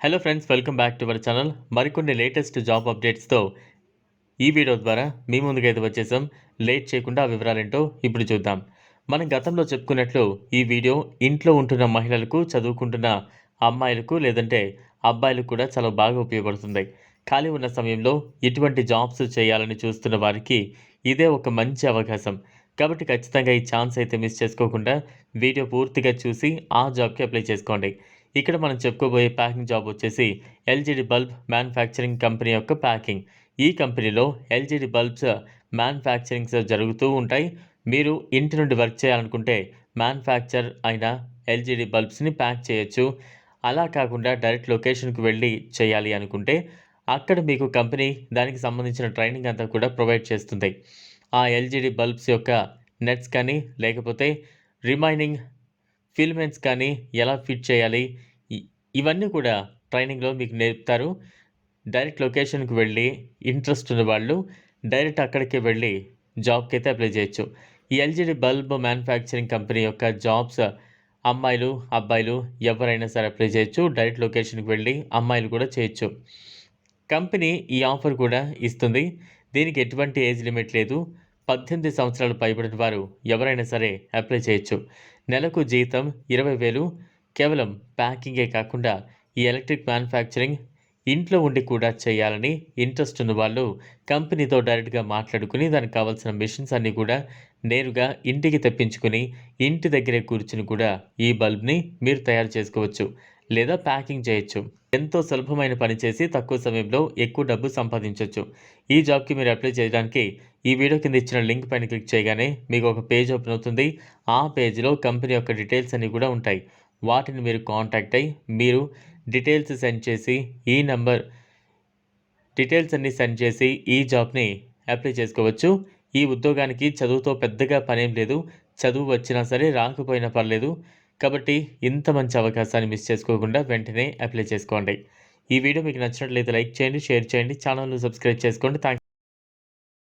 Hello friends welcome back to our channel మరికొన్ని latest job అప్డేట్స్తో ఈ వీడియో ద్వారా మీ ముందుకైతే వచ్చేసాం. లేట్ చేయకుండా ఆ వివరాలేంటో ఇప్పుడు చూద్దాం. మనం గతంలో చెప్పుకున్నట్లు ఈ వీడియో ఇంట్లో ఉంటున్న మహిళలకు చదువుకుంటున్న అమ్మాయిలకు లేదంటే అబ్బాయిలకు కూడా చాలా బాగా ఉపయోగపడుతుంది. ఖాళీ ఉన్న సమయంలో ఎటువంటి జాబ్స్ చేయాలని చూస్తున్న వారికి ఇదే ఒక మంచి అవకాశం. కాబట్టి ఖచ్చితంగా ఈ ఛాన్స్ అయితే మిస్ చేసుకోకుండా వీడియో పూర్తిగా చూసి ఆ జాబ్కి అప్లై చేసుకోండి. ఇక్కడ మనం చెప్పుకోబోయే ప్యాకింగ్ జాబ్ వచ్చేసి ఎల్జీడి బల్బ్ మ్యానుఫ్యాక్చరింగ్ కంపెనీ యొక్క ప్యాకింగ్. ఈ కంపెనీలో ఎల్జీడి బల్బ్స్ మ్యానుఫ్యాక్చరింగ్స్ జరుగుతూ ఉంటాయి. మీరు ఇంటి నుండి వర్క్ చేయాలనుకుంటే మ్యానుఫ్యాక్చర్ అయిన ఎల్జీడి బల్బ్స్ని ప్యాక్ చేయొచ్చు. అలా కాకుండా డైరెక్ట్ లొకేషన్కి వెళ్ళి చేయాలి అనుకుంటే అక్కడ మీకు కంపెనీ దానికి సంబంధించిన ట్రైనింగ్ అంతా కూడా ప్రొవైడ్ చేస్తుంది. ఆ ఎల్జీడి బల్బ్స్ యొక్క నెట్స్ కానీ లేకపోతే రిమైనింగ్ ఫిల్మెంట్స్ కానీ ఎలా ఫిట్ చేయాలి? ఇవన్నీ కూడా ట్రైనింగ్లో మీకు నేర్పుతారు. డైరెక్ట్ లొకేషన్కి వెళ్ళి ఇంట్రెస్ట్ ఉన్న వాళ్ళు డైరెక్ట్ అక్కడికి వెళ్ళి జాబ్కి అయితే అప్లై చేయొచ్చు. ఈ ఎల్జీడి బల్బ్ మ్యానుఫ్యాక్చరింగ్ కంపెనీ యొక్క జాబ్స్ అమ్మాయిలు అబ్బాయిలు ఎవరైనా సరే అప్లై చేయొచ్చు. డైరెక్ట్ లొకేషన్కి వెళ్ళి అమ్మాయిలు కూడా చేయొచ్చు. కంపెనీ ఈ ఆఫర్ కూడా ఇస్తుంది. దీనికి ఎటువంటి ఏజ్ లిమిట్ లేదు. పద్దెనిమిది సంవత్సరాలు పైబడిన వారు ఎవరైనా సరే అప్లై చేయొచ్చు. నెలకు జీతం ఇరవై వేలు. కేవలం ప్యాకింగే కాకుండా ఈ ఎలక్ట్రిక్ మ్యానుఫ్యాక్చరింగ్ ఇంట్లో ఉండి కూడా చేయాలని ఇంట్రెస్ట్ ఉన్న వాళ్ళు కంపెనీతో డైరెక్ట్గా మాట్లాడుకుని దానికి కావాల్సిన మిషన్స్ అన్నీ కూడా నేరుగా ఇంటికి తెప్పించుకుని ఇంటి దగ్గరే కూర్చుని కూడా ఈ బల్బ్ని మీరు తయారు చేసుకోవచ్చు లేదా ప్యాకింగ్ చేయొచ్చు. ఎంతో సులభమైన పని చేసి తక్కువ సమయంలో ఎక్కువ డబ్బు సంపాదించవచ్చు ఈ జాబ్కి మీరు అప్లై చేయడానికి ఈ వీడియో కింద ఇచ్చిన లింక్ పైన క్లిక్ చేయగానే మీకు ఒక పేజ్ ఓపెన్ అవుతుంది. ఆ పేజ్లో కంపెనీ యొక్క డీటెయిల్స్ అన్నీ కూడా ఉంటాయి. వాటిని మీరు కాంటాక్ట్ అయ్యి మీరు డీటెయిల్స్ సెండ్ చేసి ఈ నంబర్ డీటెయిల్స్ అన్నీ సెండ్ చేసి ఈ జాబ్ని అప్లై చేసుకోవచ్చు. ఈ ఉద్యోగానికి చదువుతో పెద్దగా పనేం లేదు. చదువు వచ్చినా సరే రాకపోయినా పర్లేదు. కాబట్టి ఇంత మంచి అవకాశాన్ని మిస్ చేసుకోకుండా వెంటనే అప్లై చేసుకోండి. ఈ వీడియో మీకు నచ్చినట్లయితే లైక్ చేయండి షేర్ చేయండి ఛానల్ను సబ్స్క్రైబ్ చేసుకోండి. థ్యాంక్